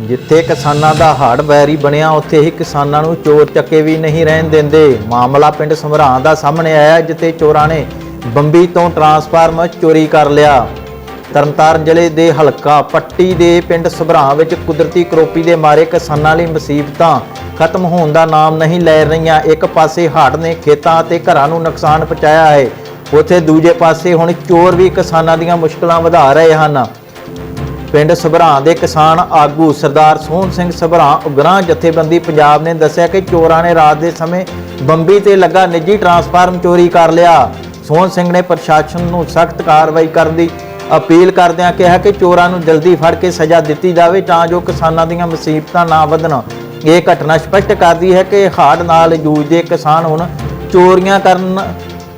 ਜਿੱਥੇ ਕਿਸਾਨਾਂ ਦਾ ਹੜ ਬੈਰੀ ਬਣਿਆ, ਉੱਥੇ ਹੀ ਕਿਸਾਨਾਂ ਨੂੰ ਚੋਰ ਚੱਕੇ ਵੀ ਨਹੀਂ ਰਹਿਣ ਦਿੰਦੇ। ਮਾਮਲਾ ਪਿੰਡ ਸਮਰਾਂ ਦਾ ਸਾਹਮਣੇ ਆਇਆ, ਜਿੱਥੇ ਚੋਰਾਂ ਨੇ ਬੰਬੀ ਤੋਂ ਟਰਾਂਸਫਾਰਮਰ ਚੋਰੀ ਕਰ ਲਿਆ। ਤਰਨਤਾਰਨ ਜ਼ਿਲ੍ਹੇ ਦੇ ਹਲਕਾ ਪੱਟੀ ਦੇ ਪਿੰਡ ਸਭਰਾਂ ਵਿੱਚ ਕੁਦਰਤੀ ਕਰੋਪੀ ਦੇ ਮਾਰੇ ਕਿਸਾਨਾਂ ਲਈ ਮੁਸੀਬਤਾਂ ਖਤਮ ਹੋਣ ਦਾ ਨਾਮ ਨਹੀਂ ਲੈ ਰਹੀਆਂ। ਇੱਕ ਪਾਸੇ ਹੜ੍ਹ ਨੇ ਖੇਤਾਂ ਅਤੇ ਘਰਾਂ ਨੂੰ ਨੁਕਸਾਨ ਪਹੁੰਚਾਇਆ ਹੈ, ਉੱਥੇ ਦੂਜੇ ਪਾਸੇ ਹੁਣ ਚੋਰ ਵੀ ਕਿਸਾਨਾਂ ਦੀਆਂ ਮੁਸ਼ਕਲਾਂ ਵਧਾ ਰਹੇ ਹਨ। ਪਿੰਡ ਸਭਰਾਂ ਦੇ ਕਿਸਾਨ ਆਗੂ ਸਰਦਾਰ ਸੋਹਣ ਸਿੰਘ ਸਭਰਾਂ ਉਗਰਾਂ ਜਥੇਬੰਦੀ ਪੰਜਾਬ ਨੇ ਦੱਸਿਆ ਕਿ ਚੋਰਾਂ ਨੇ ਰਾਤ ਦੇ ਸਮੇਂ ਬੰਬੀ ਤੇ ਲੱਗਾ ਨਿੱਜੀ ਟਰਾਂਸਫਾਰਮ ਚੋਰੀ ਕਰ ਲਿਆ। ਸੋਹਣ ਸਿੰਘ ਨੇ ਪ੍ਰਸ਼ਾਸਨ ਨੂੰ ਸਖਤ ਕਾਰਵਾਈ ਕਰਨ ਦੀ ਅਪੀਲ ਕਰਦਿਆਂ ਕਿਹਾ ਕਿ ਚੋਰਾਂ ਨੂੰ ਜਲਦੀ ਫੜ ਕੇ ਸਜ਼ਾ ਦਿੱਤੀ ਜਾਵੇ ਤਾਂ ਜੋ ਕਿਸਾਨਾਂ ਦੀਆਂ ਮੁਸੀਬਤਾਂ ਨਾ ਵਧਣ। ਇਹ ਘਟਨਾ ਸਪਸ਼ਟ ਕਰਦੀ ਹੈ ਕਿ ਹਾੜ ਨਾਲ ਜੂਝਦੇ ਕਿਸਾਨ ਹੁਣ ਚੋਰੀਆਂ ਕਰਨ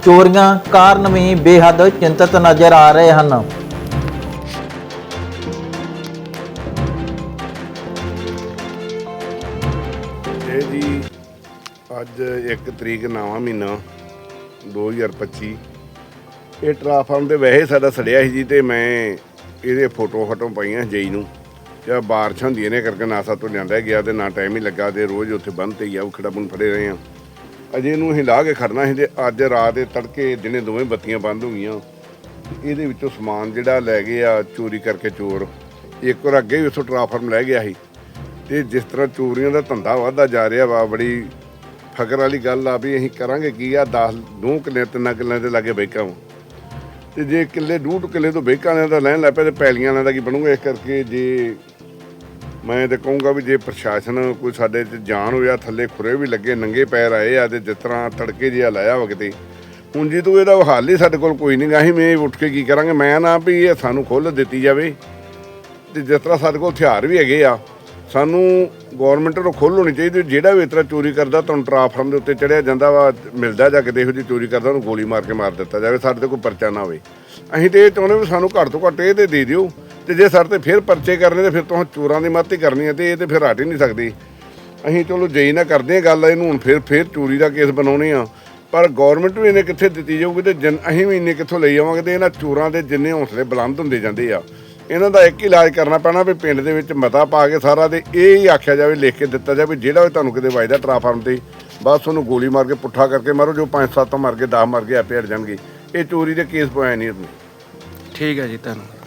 ਚੋਰੀਆਂ ਕਾਰਨ ਵੀ ਬੇਹੱਦ ਚਿੰਤਤ ਨਜ਼ਰ ਆ ਰਹੇ ਹਨ। ਇਹ ਜੀ ਅੱਜ 1 ਤਰੀਕ ਨਵਾਂ ਮਹੀਨਾ 2025 ਇਹ ਟਰਾਫਾਰਮ ਦੇ ਵੈਸੇ ਸਾਡਾ ਸੜਿਆ ਸੀ ਜੀ ਤੇ ਮੈਂ ਇਹਦੇ ਫੋਟੋ ਫੋਟੋ ਪਾਈਆਂ ਜਈ ਨੂੰ। ਜਾਂ ਆਹ ਬਾਰਿਸ਼ ਹੁੰਦੀਆਂ ਨੇ ਕਰਕੇ ਨਾਸਾ ਤੋਂ ਜਾਂਦਾ ਗਿਆ ਤੇ ਨਾ ਟਾਈਮ ਹੀ ਲੱਗਾ ਤੇ ਰੋਜ਼ ਉੱਥੇ ਬੰਦ ਤੇ ਹੀ ਆ ਉਖੜਾ ਬੁਨ ਫੜੇ ਰਹੇ ਆ। ਅਜੇ ਇਹਨੂੰ ਅਸੀਂ ਲਾ ਕੇ ਖੜਨਾ ਸੀ ਤੇ ਅੱਜ ਰਾਤ ਦੇ ਤੜਕੇ ਦਿਨੇ ਦੋਵੇਂ ਬੱਤੀਆਂ ਬੰਦ ਹੋ ਗਈਆਂ। ਇਹਦੇ ਵਿੱਚੋਂ ਸਮਾਨ ਜਿਹੜਾ ਲੈ ਗਏ ਆ, ਚੋਰੀ ਕਰਕੇ ਚੋਰ। ਇੱਕ ਵਾਰ ਅੱਗੇ ਵੀ ਉੱਥੋਂ ਟਰਾਫਾਰਮ ਲੈ ਗਿਆ ਸੀ। ਤੇ ਜਿਸ ਤਰ੍ਹਾਂ ਚੋਰੀਆਂ ਦਾ ਧੰਦਾ ਵਧਦਾ ਜਾ ਰਿਹਾ ਵਾ, ਬੜੀ ਫਕਰ ਵਾਲੀ ਗੱਲ ਆ ਵੀ ਅਸੀਂ ਕਰਾਂਗੇ ਕੀ ਆ 10 ਦੋ ਕਿੱਲੇ ਤਿੰਨਾਂ ਕਿੱਲਿਆਂ ਦੇ ਲਾਗੇ ਬੈਕਾਂ ਵਾ। ਤੇ ਜੇ ਕਿੱਲੇ ਡੂਢ ਕਿੱਲੇ ਤੋਂ ਬੈਕਾਂ ਵਾਲਿਆਂ ਦਾ ਲੈਣ ਲੱਗ ਪਿਆ ਤੇ ਪੈਲੀਆਂ ਵਾਲਿਆਂ ਦਾ ਕੀ ਬਣੂਗਾ? ਇਸ ਕਰਕੇ ਜੇ ਮੈਂ ਤੇ ਕਹੂੰਗਾ ਵੀ ਜੇ ਪ੍ਰਸ਼ਾਸਨ ਕੋਈ ਸਾਡੇ ਤੇ ਜਾਣ ਹੋਇਆ, ਥੱਲੇ ਖੁਰੇ ਵੀ ਲੱਗੇ, ਨੰਗੇ ਪੈਰ ਆਏ ਆ ਤੇ ਜਿਸ ਤਰ੍ਹਾਂ ਤੜਕੇ ਜਿਹਾ ਲਾਇਆ ਵਾ ਕਿਤੇ, ਹੁਣ ਜੀ ਤੂੰ ਇਹਦਾ ਹੱਲ ਹੀ ਸਾਡੇ ਕੋਲ ਕੋਈ ਨਹੀਂ ਗਾ ਅਸੀਂ ਮੈਂ ਉੱਠ ਕੇ ਕੀ ਕਰਾਂਗੇ? ਮੈਂ ਨਾ ਵੀ ਇਹ ਸਾਨੂੰ ਖੁੱਲ੍ਹ ਦਿੱਤੀ ਜਾਵੇ ਤੇ ਜਿਸ ਤਰ੍ਹਾਂ ਸਾਡੇ ਕੋਲ ਹਥਿਆਰ ਵੀ ਹੈਗੇ ਆ ਸਾਨੂੰ ਗਵਰਨਮੈਂਟ ਨੂੰ ਖੋਲ੍ਹ ਹੋਣੀ ਚਾਹੀਦੀ ਜਿਹੜਾ ਵੀ ਇਸ ਤਰ੍ਹਾਂ ਚੋਰੀ ਕਰਦਾ, ਤੁਹਾਨੂੰ ਟਰਾਫਾਰਮ ਦੇ ਉੱਤੇ ਚੜਿਆ ਜਾਂਦਾ ਵਾ, ਮਿਲਦਾ ਜਾਂ ਕਿਤੇ ਇਹੋ ਜਿਹੀ ਚੋਰੀ ਕਰਦਾ, ਉਹਨੂੰ ਗੋਲੀ ਮਾਰ ਕੇ ਮਾਰ ਦਿੱਤਾ ਜਾਵੇ, ਸਾਡੇ ਤੇ ਕੋਈ ਪਰਚਾ ਨਾ ਹੋਵੇ। ਅਸੀਂ ਤੇ ਇਹ ਚਾਹੁੰਦੇ ਵੀ ਸਾਨੂੰ ਘੱਟ ਤੋਂ ਘੱਟ ਇਹ ਤੇ ਦੇ ਦਿਓ। ਤੇ ਜੇ ਸਾਡੇ ਤੇ ਫਿਰ ਪਰਚੇ ਕਰਨੇ, ਤੇ ਫਿਰ ਤੁਹਾਨੂੰ ਚੋਰਾਂ ਦੀ ਮੱਤ ਹੀ ਕਰਨੀ ਹੈ ਤੇ ਇਹ ਤੇ ਫਿਰ ਹਟ ਹੀ ਨਹੀਂ ਸਕਦੀ। ਅਸੀਂ ਚਲੋ ਜਈ ਨਾ ਕਰਦੇ ਹਾਂ ਗੱਲ, ਇਹਨੂੰ ਹੁਣ ਫਿਰ ਫਿਰ ਚੋਰੀ ਦਾ ਕੇਸ ਬਣਾਉਣੇ ਆ। ਪਰ ਗਵਰਨਮੈਂਟ ਵੀ ਇਹਨੇ ਕਿੱਥੇ ਦਿੱਤੀ ਜਾਊਗੀ ਤੇ ਜਿੰਨ- ਅਸੀਂ ਵੀ ਇੰਨੇ ਕਿੱਥੋਂ ਲਈ ਜਾਵਾਂਗੇ ਤੇ ਇਹਨਾਂ ਚੋਰਾਂ ਦੇ ਜਿੰਨੇ ਹੌਸਲੇ ਬੁਲੰਦ ਹੁੰਦੇ ਜਾਂਦੇ ਆ। ਇਹਨਾਂ ਦਾ ਇੱਕ ਇਲਾਜ ਕਰਨਾ ਪੈਣਾ ਵੀ ਪਿੰਡ ਦੇ ਵਿੱਚ ਮਤਾ ਪਾ ਕੇ ਸਾਰਾ ਤੇ ਇਹ ਹੀ ਆਖਿਆ ਜਾਵੇ, ਲਿਖ ਕੇ ਦਿੱਤਾ ਜਾਵੇ, ਜਿਹੜਾ ਵੀ ਤੁਹਾਨੂੰ ਕਿਤੇ ਵੱਜਦਾ ਟਰਾਫਾਰਮ ਤੇ, ਬਸ ਉਹਨੂੰ ਗੋਲੀ ਮਾਰ ਕੇ, ਪੁੱਠਾ ਕਰਕੇ ਮਾਰੋ, ਜੋ 5-7 ਮਰ ਗਏ 10 ਮਰ ਗਏ ਆਪੇ ਹਟ ਜਾਣਗੇ। ਇਹ ਚੋਰੀ ਦੇ ਕੇਸ ਪਵਾਏ ਨਹੀਂ ਉਹਨੇ ਠੀਕ ਹੈ ਜੀ, ਧੰਨਵਾਦ।